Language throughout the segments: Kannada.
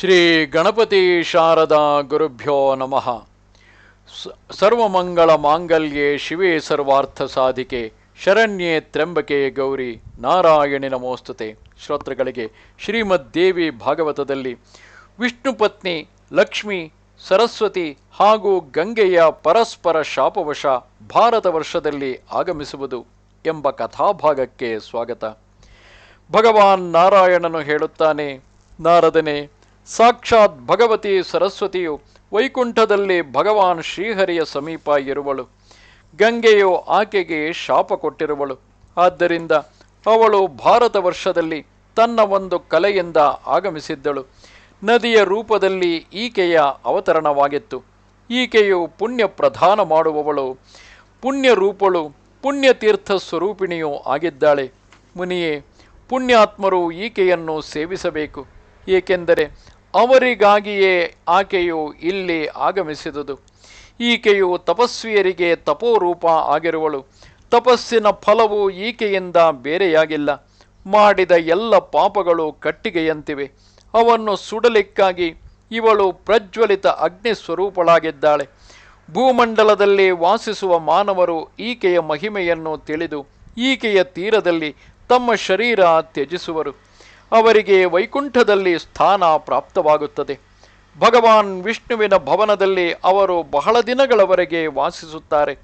ಶ್ರೀ ಗಣಪತಿ ಶಾರದಾ ಗುರುಭ್ಯೋ ನಮಃ. ಸರ್ವಮಂಗಳ ಮಾಂಗಲ್ಯೆ ಶಿವೇ ಸರ್ವಾರ್ಥ ಸಾಧಿಕೆ, ಶರಣ್ಯೆ ತ್ರ್ಯಂಬಕೆ ಗೌರಿ ನಾರಾಯಣಿ ನಮೋಸ್ತುತೆ. ಶ್ರೋತೃಗಳಿಗೆ ಶ್ರೀಮದ್ ದೇವಿ ಭಾಗವತದಲ್ಲಿ ವಿಷ್ಣು ಪತ್ನಿ ಲಕ್ಷ್ಮಿ, ಸರಸ್ವತಿ ಹಾಗೂ ಗಂಗೆಯ ಪರಸ್ಪರ ಶಾಪವಶ ಭಾರತ ವರ್ಷದಲ್ಲಿ ಆಗಮಿಸುವುದು ಎಂಬ ಕಥಾಭಾಗಕ್ಕೆ ಸ್ವಾಗತ. ಭಗವಾನ್ ನಾರಾಯಣನು ಹೇಳುತ್ತಾನೆ, ನಾರದನೆ ಸಾಕ್ಷಾತ್ ಭಗವತಿ ಸರಸ್ವತಿಯು ವೈಕುಂಠದಲ್ಲಿ ಭಗವಾನ್ ಶ್ರೀಹರಿಯ ಸಮೀಪ ಇರುವಳು. ಗಂಗೆಯು ಆಕೆಗೆ ಶಾಪ ಕೊಟ್ಟಿರುವಳು. ಆದ್ದರಿಂದ ಅವಳು ಭಾರತ ವರ್ಷದಲ್ಲಿ ತನ್ನ ಒಂದು ಕಲೆಯಿಂದ ಆಗಮಿಸಿದ್ದಳು. ನದಿಯ ರೂಪದಲ್ಲಿ ಈಕೆಯ ಅವತರಣವಾಗಿತ್ತು. ಈಕೆಯು ಪುಣ್ಯ ಪ್ರಧಾನ ಮಾಡುವವಳು. ಪುಣ್ಯ ರೂಪಳು ಪುಣ್ಯತೀರ್ಥ ಸ್ವರೂಪಿಣಿಯೂ ಆಗಿದ್ದಾಳೆ. ಮುನಿಯೇ, ಪುಣ್ಯಾತ್ಮರು ಈಕೆಯನ್ನು ಸೇವಿಸಬೇಕು. ಏಕೆಂದರೆ ಅವರಿಗಾಗಿಯೇ ಆಕೆಯು ಇಲ್ಲಿ ಆಗಮಿಸಿದುದು. ಈಕೆಯು ತಪಸ್ವಿಯರಿಗೆ ತಪೋರೂಪ ಆಗಿರುವಳು. ತಪಸ್ಸಿನ ಫಲವು ಈಕೆಯಿಂದ ಬೇರೆಯಾಗಿಲ್ಲ. ಮಾಡಿದ ಎಲ್ಲ ಪಾಪಗಳು ಕಟ್ಟಿಗೆಯಂತಿವೆ. ಅವನ್ನು ಸುಡಲಿಕ್ಕಾಗಿ ಇವಳು ಪ್ರಜ್ವಲಿತ ಅಗ್ನಿ ಸ್ವರೂಪಳಾಗಿದ್ದಾಳೆ ಭೂಮಂಡಲದಲ್ಲಿ ವಾಸಿಸುವ ಮಾನವರು ಈಕೆಯ ಮಹಿಮೆಯನ್ನು ತಿಳಿದು, ಈಕೆಯ ತೀರದಲ್ಲಿ ತಮ್ಮ ಶರೀರ ತ್ಯಜಿಸುವರು. ಅವರಿಗೆ ವೈಕುಂಠದಲ್ಲಿ ಸ್ಥಾನ ಪ್ರಾಪ್ತವಾಗುತ್ತದೆ. ಭಗವಾನ್ ವಿಷ್ಣುವಿನ ಭವನದಲ್ಲಿ ಅವರು ಬಹಳ ದಿನಗಳವರೆಗೆ ವಾಸಿಸುತ್ತಾರೆ.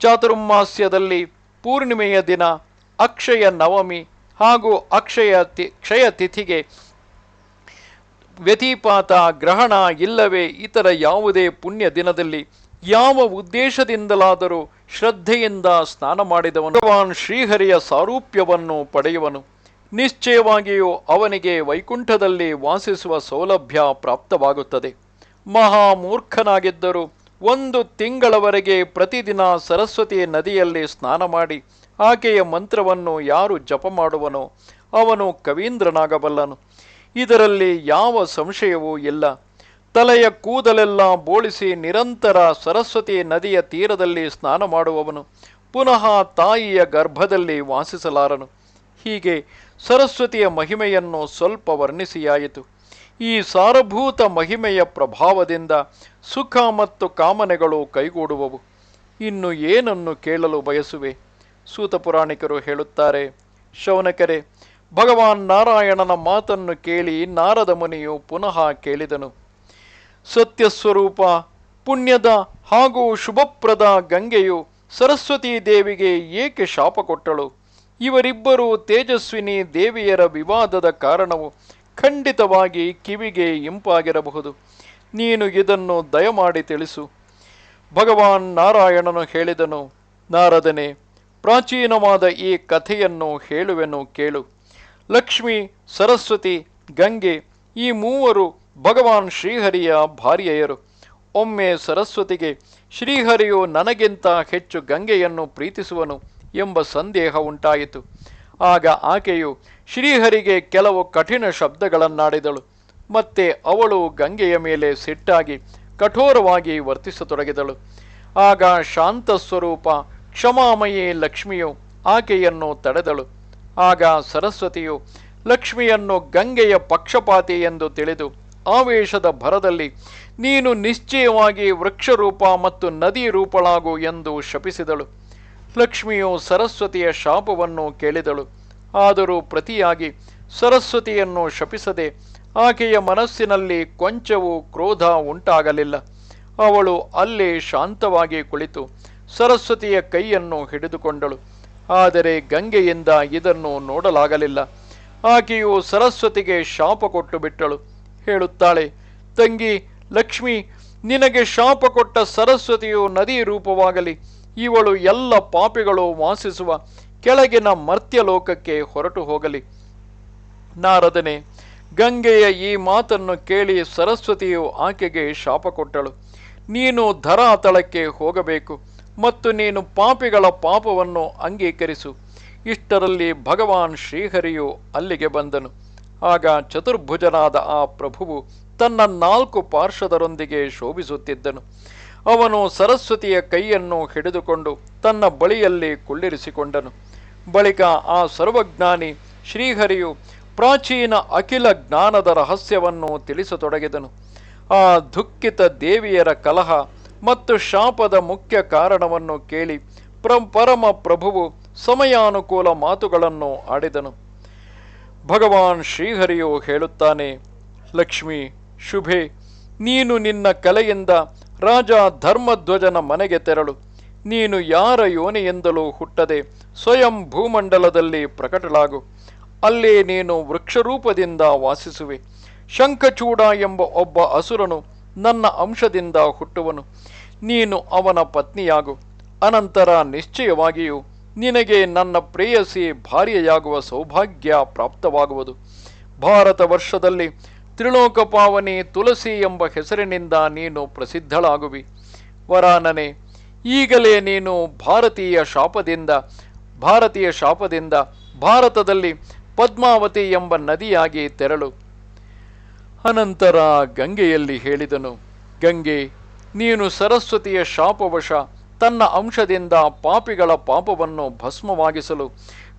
ಚಾತುರ್ಮಾಸ್ಯದಲ್ಲಿ ಪೂರ್ಣಿಮೆಯ ದಿನ, ಅಕ್ಷಯ ನವಮಿ ಹಾಗೂ ಅಕ್ಷಯ ತಿ, ಕ್ಷಯ ತಿಥಿಗೆ ವ್ಯತಿಪಾತ ಗ್ರಹಣ ಇಲ್ಲವೇ ಇತರ ಯಾವುದೇ ಪುಣ್ಯ ದಿನದಲ್ಲಿ ಯಾವ ಉದ್ದೇಶದಿಂದಲಾದರೂ ಶ್ರದ್ಧೆಯಿಂದ ಸ್ನಾನ ಮಾಡಿದವನು. ಭಗವಾನ್ ಶ್ರೀಹರಿಯ ಸಾರೂಪ್ಯವನ್ನು ಪಡೆಯುವನು. ನಿಶ್ಚಯವಾಗಿಯೂ ಅವನಿಗೆ ವೈಕುಂಠದಲ್ಲಿ ವಾಸಿಸುವ ಸೌಲಭ್ಯ ಪ್ರಾಪ್ತವಾಗುತ್ತದೆ. ಮಹಾಮೂರ್ಖನಾಗಿದ್ದರೂ ಒಂದು ತಿಂಗಳವರೆಗೆ ಪ್ರತಿದಿನ ಸರಸ್ವತಿ ನದಿಯಲ್ಲಿ ಸ್ನಾನ ಮಾಡಿ ಆಕೆಯ ಮಂತ್ರವನ್ನು ಯಾರು ಜಪ ಮಾಡುವನೋ ಅವನು ಕವೀಂದ್ರನಾಗಬಲ್ಲನು. ಇದರಲ್ಲಿ ಯಾವ ಸಂಶಯವೂ ಇಲ್ಲ. ತಲೆಯ ಕೂದಲೆಲ್ಲ ಬೋಳಿಸಿ ನಿರಂತರ ಸರಸ್ವತಿ ನದಿಯ ತೀರದಲ್ಲಿ ಸ್ನಾನ ಮಾಡುವವನು. ಪುನಃ ತಾಯಿಯ ಗರ್ಭದಲ್ಲಿ ವಾಸಿಸಲಾರನು. ಹೀಗೆ ಸರಸ್ವತಿಯ ಮಹಿಮೆಯನ್ನು ಸ್ವಲ್ಪ ವರ್ಣಿಸಿಯಾಯಿತು. ಈ ಸಾರಭೂತ ಮಹಿಮೆಯ ಪ್ರಭಾವದಿಂದ ಸುಖ ಮತ್ತು ಕಾಮನೆಗಳು ಕೈಗೂಡುವವು. ಇನ್ನು ಏನನ್ನು ಕೇಳಲು ಬಯಸುವೆ? ಸೂತ ಪುರಾಣಿಕರು ಹೇಳುತ್ತಾರೆ, ಶೌನಕರೆ, ಭಗವಾನ್ ನಾರಾಯಣನ ಮಾತನ್ನು ಕೇಳಿ ನಾರದ ಮುನಿಯು ಪುನಃ ಕೇಳಿದನು. ಸತ್ಯಸ್ವರೂಪ, ಪುಣ್ಯದ ಹಾಗೂ ಶುಭಪ್ರದ ಗಂಗೆಯು ಸರಸ್ವತೀ ದೇವಿಗೆ ಏಕೆ ಶಾಪ ಕೊಟ್ಟಳು? ಇವರಿಬ್ಬರು ತೇಜಸ್ವಿನಿ ದೇವಿಯರ ವಿವಾದದ ಕಾರಣವು ಖಂಡಿತವಾಗಿ ಕಿವಿಗೆ ಇಂಪಾಗಿರಬಹುದು. ನೀನು ಇದನ್ನು ದಯಮಾಡಿ ತಿಳಿಸು. ಭಗವಾನ್ ನಾರಾಯಣನು ಹೇಳಿದನು, ನಾರದನೆ, ಪ್ರಾಚೀನವಾದ ಈ ಕಥೆಯನ್ನು ಹೇಳುವೆನು ಕೇಳು. ಲಕ್ಷ್ಮಿ, ಸರಸ್ವತಿ, ಗಂಗೆ, ಈ ಮೂವರು ಭಗವಾನ್ ಶ್ರೀಹರಿಯ ಭಾರ್ಯೆಯರು. ಒಮ್ಮೆ ಸರಸ್ವತಿಗೆ, ಶ್ರೀಹರಿಯು ನನಗಿಂತ ಹೆಚ್ಚು ಗಂಗೆಯನ್ನು ಪ್ರೀತಿಸುವನು. ಎಂಬ ಸಂದೇಹ ಉಂಟಾಯಿತು. ಆಗ ಆಕೆಯು ಶ್ರೀಹರಿಗೆ ಕೆಲವು ಕಠಿಣ ಶಬ್ದಗಳನ್ನಾಡಿದಳು. ಮತ್ತೆ ಅವಳು ಗಂಗೆಯ ಮೇಲೆ ಸಿಟ್ಟಾಗಿ ಕಠೋರವಾಗಿ ವರ್ತಿಸತೊಡಗಿದಳು. ಆಗ ಶಾಂತ ಸ್ವರೂಪ ಕ್ಷಮಾಮಯಿ ಲಕ್ಷ್ಮಿಯು ಆಕೆಯನ್ನು ತಡೆದಳು. ಆಗ ಸರಸ್ವತಿಯು ಲಕ್ಷ್ಮಿಯನ್ನು ಗಂಗೆಯ ಪಕ್ಷಪಾತಿ ಎಂದು ತಿಳಿದು ಆವೇಶದ ಭರದಲ್ಲಿ, ನೀನು ನಿಶ್ಚಯವಾಗಿ ವೃಕ್ಷರೂಪ ಮತ್ತು ನದಿ ರೂಪಳಾಗು ಎಂದು ಶಪಿಸಿದಳು. ಲಕ್ಷ್ಮಿಯು ಸರಸ್ವತಿಯ ಶಾಪವನ್ನು ಕೇಳಿದಳು. ಆದರೂ ಪ್ರತಿಯಾಗಿ ಸರಸ್ವತಿಯನ್ನು ಶಪಿಸದೆ ಆಕೆಯ ಮನಸ್ಸಿನಲ್ಲಿ ಕೊಂಚವೂ ಕ್ರೋಧ ಉಂಟಾಗಲಿಲ್ಲ. ಅವಳು ಅಲ್ಲಿ ಶಾಂತವಾಗಿ ಕುಳಿತು ಸರಸ್ವತಿಯ ಕೈಯನ್ನು ಹಿಡಿದುಕೊಂಡಳು. ಆದರೆ ಗಂಗೆಯಿಂದ ಇದನ್ನು ನೋಡಲಾಗಲಿಲ್ಲ. ಆಕೆಯು ಸರಸ್ವತಿಗೆ ಶಾಪ ಕೊಟ್ಟು ಬಿಟ್ಟಳು. ಹೇಳುತ್ತಾಳೆ, ತಂಗಿ, ಲಕ್ಷ್ಮಿ, ನಿನಗೆ ಶಾಪ ಕೊಟ್ಟ ಸರಸ್ವತಿಯು ನದಿ ರೂಪವಾಗಲಿ. ಇವಳು ಎಲ್ಲ ಪಾಪಿಗಳು ವಾಸಿಸುವ ಕೆಳಗಿನ ಮರ್ತ್ಯಲೋಕಕ್ಕೆ ಹೊರಟು ಹೋಗಲಿ. ನಾರದನೆ, ಗಂಗೆಯ ಈ ಮಾತನ್ನು ಕೇಳಿ ಸರಸ್ವತಿಯು ಆಕೆಗೆ ಶಾಪ ಕೊಟ್ಟಳು. ನೀನು ಧರಾತಳಕ್ಕೆ ಹೋಗಬೇಕು ಮತ್ತು ನೀನು ಪಾಪಿಗಳ ಪಾಪವನ್ನು ಅಂಗೀಕರಿಸು. ಇಷ್ಟರಲ್ಲಿ ಭಗವಾನ್ ಶ್ರೀಹರಿಯು ಅಲ್ಲಿಗೆ ಬಂದನು. ಆಗ ಚತುರ್ಭುಜನಾದ ಆ ಪ್ರಭುವು ತನ್ನ ನಾಲ್ಕು ಪಾರ್ಶ್ವದರೊಂದಿಗೆ ಶೋಭಿಸುತ್ತಿದ್ದನು. ಅವನು ಸರಸ್ವತಿಯ ಕೈಯನ್ನು ಹಿಡಿದುಕೊಂಡು ತನ್ನ ಬಳಿಯಲ್ಲಿ ಕುಳ್ಳಿರಿಸಿಕೊಂಡನು. ಬಳಿಕ ಆ ಸರ್ವಜ್ಞಾನಿ ಶ್ರೀಹರಿಯು ಪ್ರಾಚೀನ ಅಖಿಲ ಜ್ಞಾನದ ರಹಸ್ಯವನ್ನು ತಿಳಿಸತೊಡಗಿದನು. ಆ ದುಃಖಿತ ದೇವಿಯರ ಕಲಹ ಮತ್ತು ಶಾಪದ ಮುಖ್ಯ ಕಾರಣವನ್ನು ಕೇಳಿ ಪ್ರ, ಪರಮ ಪ್ರಭುವು ಸಮಯಾನುಕೂಲ ಮಾತುಗಳನ್ನು ಆಡಿದನು. ಭಗವಾನ್ ಶ್ರೀಹರಿಯು ಹೇಳುತ್ತಾನೆ, ಲಕ್ಷ್ಮಿ, ಶುಭೆ, ನೀನು ನಿನ್ನ ಕಲೆಯಿಂದ ರಾಜ ಧರ್ಮಧ್ವಜನ ಮನೆಗೆ ತೆರಳು. ನೀನು ಯಾರ ಯೋನಿಯಿಂದಲೂ ಹುಟ್ಟದೆ ಸ್ವಯಂ ಭೂಮಂಡಲದಲ್ಲಿ ಪ್ರಕಟಲಾಗು. ಅಲ್ಲಿ ನೀನು ವೃಕ್ಷರೂಪದಿಂದ ವಾಸಿಸುವೆ. ಶಂಖಚೂಡ ಎಂಬ ಒಬ್ಬ ಅಸುರನು ನನ್ನ ಅಂಶದಿಂದ ಹುಟ್ಟುವನು. ನೀನು ಅವನ ಪತ್ನಿಯಾಗು. ಅನಂತರ ನಿಶ್ಚಯವಾಗಿಯೂ ನಿನಗೆ ನನ್ನ ಪ್ರೇಯಸಿ ಭಾರ್ಯೆಯಾಗುವ ಸೌಭಾಗ್ಯ ಪ್ರಾಪ್ತವಾಗುವುದು. ಭಾರತ ವರ್ಷದಲ್ಲಿ ತ್ರಿಲೋಕಪಾವನಿ ತುಳಸಿ ಎಂಬ ಹೆಸರಿನಿಂದ ನೀನು ಪ್ರಸಿದ್ಧಳಾಗುವಿ. ವರಾನನೆ, ಈಗಲೇ ನೀನು ಭಾರತೀಯ ಶಾಪದಿಂದ ಭಾರತೀಯ ಶಾಪದಿಂದ ಭಾರತದಲ್ಲಿ ಪದ್ಮಾವತಿ ಎಂಬ ನದಿಯಾಗಿ ತೆರಳು. ಅನಂತರ ಗಂಗೆಯಲ್ಲಿ ಹೇಳಿದನು, ಗಂಗೆ, ನೀನು ಸರಸ್ವತಿಯ ಶಾಪವಶ, ತನ್ನ ಅಂಶದಿಂದ ಪಾಪಿಗಳ ಪಾಪವನ್ನು ಭಸ್ಮವಾಗಿಸಲು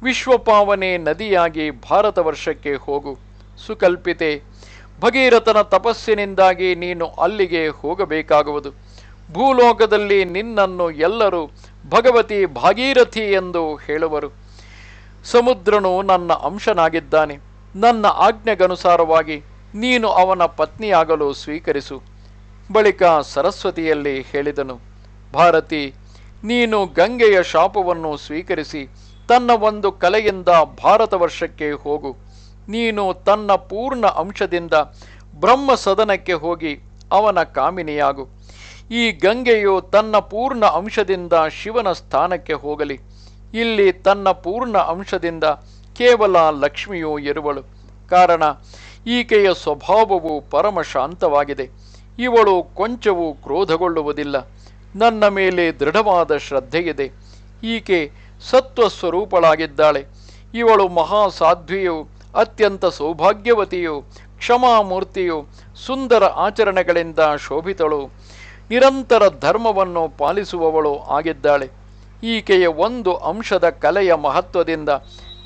ವಿಶ್ವಪಾವನೆ ನದಿಯಾಗಿ ಭಾರತ ವರ್ಷಕ್ಕೆ ಹೋಗು. ಸುಕಲ್ಪಿತೆ ಭಗೀರಥನ ತಪಸ್ಸಿನಿಂದಾಗಿ ನೀನು ಅಲ್ಲಿಗೆ ಹೋಗಬೇಕಾಗುವುದು. ಭೂಲೋಕದಲ್ಲಿ ನಿನ್ನನ್ನು ಎಲ್ಲರೂ ಭಗವತಿ ಭಾಗೀರಥಿ ಎಂದು ಹೇಳುವರು. ಸಮುದ್ರನು ನನ್ನ ಅಂಶನಾಗಿದ್ದಾನೆ. ನನ್ನ ಆಜ್ಞೆಗನುಸಾರವಾಗಿ ನೀನು ಅವನ ಪತ್ನಿಯಾಗಲು ಸ್ವೀಕರಿಸು. ಬಳಿಕ ಸರಸ್ವತಿಯಲ್ಲಿ ಹೇಳಿದನು, ಭಾರತಿ, ನೀನು ಗಂಗೆಯ ಶಾಪವನ್ನು ಸ್ವೀಕರಿಸಿ ತನ್ನ ಒಂದು ಕಲೆಯಿಂದ ಭಾರತ ವರ್ಷಕ್ಕೆ ಹೋಗು. ನೀನು ತನ್ನ ಪೂರ್ಣ ಅಂಶದಿಂದ ಬ್ರಹ್ಮ ಸದನಕ್ಕೆ ಹೋಗಿ ಅವನ ಕಾಮಿನಿಯಾಗು. ಈ ಗಂಗೆಯು ತನ್ನ ಪೂರ್ಣ ಅಂಶದಿಂದ ಶಿವನ ಸ್ಥಾನಕ್ಕೆ ಹೋಗಲಿ. ಇಲ್ಲಿ ತನ್ನ ಪೂರ್ಣ ಅಂಶದಿಂದ ಕೇವಲ ಲಕ್ಷ್ಮಿಯು ಇರುವಳು. ಕಾರಣ, ಈಕೆಯ ಸ್ವಭಾವವು ಪರಮ ಶಾಂತವಾಗಿದೆ ಇವಳು ಕೊಂಚವೂ ಕ್ರೋಧಗೊಳ್ಳುವುದಿಲ್ಲ. ನನ್ನ ಮೇಲೆ ದೃಢವಾದ ಶ್ರದ್ಧೆಯಿದೆ. ಈಕೆ ಸತ್ವ ಸ್ವರೂಪಳಾಗಿದ್ದಾಳೆ ಇವಳು ಮಹಾಸಾಧ್ವಿಯು ಅತ್ಯಂತ ಸೌಭಾಗ್ಯವತಿಯು, ಕ್ಷಮಾಮೂರ್ತಿಯು, ಸುಂದರ ಆಚರಣೆಗಳಿಂದ ಶೋಭಿತಳು. ನಿರಂತರ ಧರ್ಮವನ್ನು ಪಾಲಿಸುವವಳು ಆಗಿದ್ದಾಳೆ. ಈಕೆಯ ಒಂದು ಅಂಶದ ಕಲೆಯ ಮಹತ್ವದಿಂದ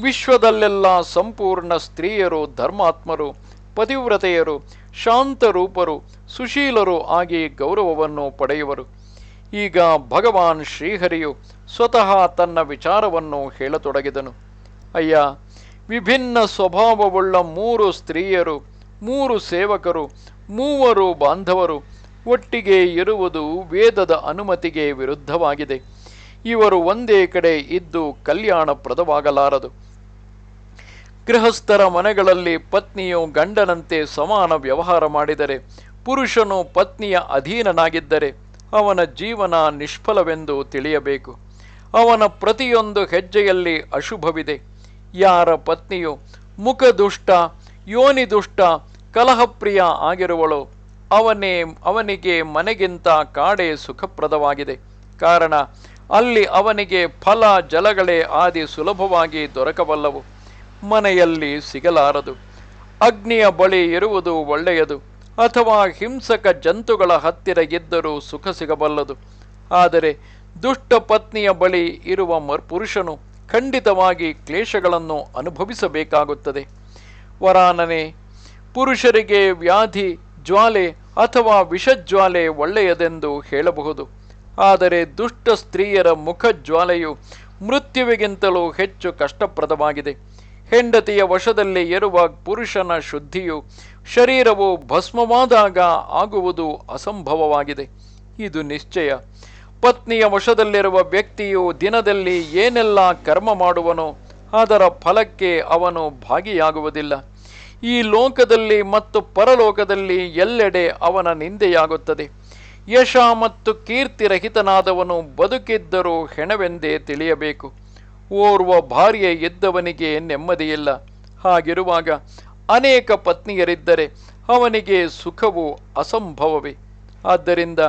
ವಿಶ್ವದಲ್ಲೆಲ್ಲ ಸಂಪೂರ್ಣ ಸ್ತ್ರೀಯರು, ಧರ್ಮಾತ್ಮರು, ಪತಿವ್ರತೆಯರು, ಶಾಂತರೂಪರು, ಸುಶೀಲರು ಆಗಿ ಗೌರವವನ್ನು ಪಡೆಯುವರು. ಈಗ ಭಗವಾನ್ ಶ್ರೀಹರಿಯು ಸ್ವತಃ ತನ್ನ ವಿಚಾರವನ್ನು ಹೇಳತೊಡಗಿದನು. ಅಯ್ಯ ವಿಭಿನ್ನ ಸ್ವಭಾವವುಳ್ಳ ಮೂರು ಸ್ತ್ರೀಯರು, ಮೂರು ಸೇವಕರು, ಮೂವರು ಬಾಂಧವರು, ಒಟ್ಟಿಗೆ ಇರುವುದು ವೇದದ ಅನುಮತಿಗೆ ವಿರುದ್ಧವಾಗಿದೆ. ಇವರು ಒಂದೇ ಕಡೆ ಇದ್ದು ಕಲ್ಯಾಣಪ್ರದವಾಗಲಾರದು. ಗೃಹಸ್ಥರ ಮನೆಗಳಲ್ಲಿ ಪತ್ನಿಯು ಗಂಡನಂತೆ ಸಮಾನ ವ್ಯವಹಾರ ಮಾಡಿದರೆ, ಪುರುಷನು ಪತ್ನಿಯ ಅಧೀನನಾಗಿದ್ದರೆ ಅವನ ಜೀವನ ನಿಷ್ಫಲವೆಂದು ತಿಳಿಯಬೇಕು. ಅವನ ಪ್ರತಿಯೊಂದು ಹೆಜ್ಜೆಯಲ್ಲಿ ಅಶುಭವಿದೆ. ಯಾರ ಪತ್ನಿಯು ಮುಖದುಷ್ಟ, ಯೋನಿದುಷ್ಟ, ಕಲಹಪ್ರಿಯ ಆಗಿರುವಳು. ಅವನೇ, ಅವನಿಗೆ ಮನೆಗಿಂತ ಕಾಡೆ ಸುಖಪ್ರದವಾಗಿದೆ. ಕಾರಣ, ಅಲ್ಲಿ ಅವನಿಗೆ ಫಲ, ಜಲಗಳೇ ಆದಿ ಸುಲಭವಾಗಿ ದೊರಕಬಲ್ಲವು. ಮನೆಯಲ್ಲಿ ಸಿಗಲಾರದು. ಅಗ್ನಿಯ ಬಳಿ ಇರುವುದು ಒಳ್ಳೆಯದು. ಅಥವಾ ಹಿಂಸಕ ಜಂತುಗಳ ಹತ್ತಿರ ಇದ್ದರೂ ಸುಖ ಸಿಗಬಲ್ಲದು. ಆದರೆ ದುಷ್ಟ ಪತ್ನಿಯ ಬಳಿ ಇರುವ ಮರ್ ಪುರುಷನು ಖಂಡಿತವಾಗಿ ಕ್ಲೇಶಗಳನ್ನು ಅನುಭವಿಸಬೇಕಾಗುತ್ತದೆ. ವರಾನನೆ, ಪುರುಷರಿಗೆ ವ್ಯಾಧಿ, ಜ್ವಾಲೆ ಅಥವಾ ವಿಷಜ್ವಾಲೆ ಒಳ್ಳೆಯದೆಂದು ಹೇಳಬಹುದು. ಆದರೆ ದುಷ್ಟ ಸ್ತ್ರೀಯರ ಮುಖಜ್ವಾಲೆಯು ಮೃತ್ಯುವಿಗಿಂತಲೂ ಹೆಚ್ಚು ಕಷ್ಟಪ್ರದವಾಗಿದೆ. ಹೆಂಡತಿಯ ವಶದಲ್ಲಿ ಇರುವ ಪುರುಷನ ಶುದ್ಧಿಯು ಶರೀರವು ಭಸ್ಮವಾದಾಗ ಆಗುವುದು ಅಸಂಭವವಾಗಿದೆ. ಇದು ನಿಶ್ಚಯ. ಪತ್ನಿಯ ವಶದಲ್ಲಿರುವ ವ್ಯಕ್ತಿಯು ದಿನದಲ್ಲಿ ಏನೆಲ್ಲ ಕರ್ಮ ಮಾಡುವನೋ ಅದರ ಫಲಕ್ಕೆ ಅವನು ಭಾಗಿಯಾಗುವುದಿಲ್ಲ. ಈ ಲೋಕದಲ್ಲಿ ಮತ್ತು ಪರಲೋಕದಲ್ಲಿ ಎಲ್ಲೆಡೆ ಅವನ ನಿಂದೆಯಾಗುತ್ತದೆ. ಯಶ ಮತ್ತು ಕೀರ್ತಿರಹಿತನಾದವನು ಬದುಕಿದ್ದರೂ ಹೆಣವೆಂದೇ ತಿಳಿಯಬೇಕು. ಓರ್ವ ಭಾರ್ಯೆ ಇದ್ದವನಿಗೆ ನೆಮ್ಮದಿಯಿಲ್ಲ. ಹಾಗಿರುವಾಗ ಅನೇಕ ಪತ್ನಿಯರಿದ್ದರೆ ಅವನಿಗೆ ಸುಖವು ಅಸಂಭವವೇ. ಆದ್ದರಿಂದ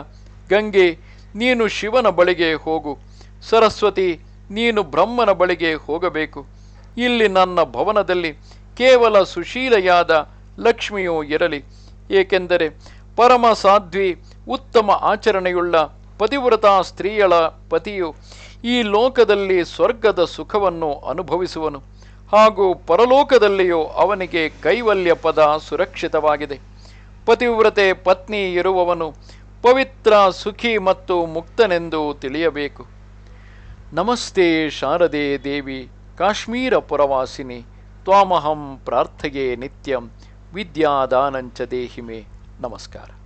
ಗಂಗೆ ನೀನು ಶಿವನ ಬಳಿಗೆ ಹೋಗು. ಸರಸ್ವತಿ, ನೀನು ಬ್ರಹ್ಮನ ಬಳಿಗೆ ಹೋಗಬೇಕು. ಇಲ್ಲಿ ನನ್ನ ಭವನದಲ್ಲಿ ಕೇವಲ ಸುಶೀಲೆಯಾದ ಲಕ್ಷ್ಮಿಯು ಇರಲಿ. ಏಕೆಂದರೆ ಪರಮ ಸಾಧ್ವಿ ಉತ್ತಮ ಆಚರಣೆಯುಳ್ಳ ಪತಿವ್ರತಾ ಸ್ತ್ರೀಯಳ ಪತಿಯು ಈ ಲೋಕದಲ್ಲಿ ಸ್ವರ್ಗದ ಸುಖವನ್ನು ಅನುಭವಿಸುವನು. ಹಾಗೂ ಪರಲೋಕದಲ್ಲಿಯೂ ಅವನಿಗೆ ಕೈವಲ್ಯ ಪದ ಸುರಕ್ಷಿತವಾಗಿದೆ. ಪತಿವ್ರತೆ ಪತ್ನಿ ಇರುವವನು ಪವಿತ್ರ ಸುಖಿ ಮತ್ತು ಮುಕ್ತನೆಂದು ತಿಳಿಯಬೇಕು. ನಮಸ್ತೆ ಶಾರದೆ ದೇವಿ, ಕಾಶ್ಮೀರ ಪುರವಾಸಿನಿ, ತ್ವಾಮಹಂ ಪ್ರಾರ್ಥಗೆ ನಿತ್ಯಂ, ವಿದ್ಯಾದಾನಂಚ ದೇಹಿಮೆ. ನಮಸ್ಕಾರ.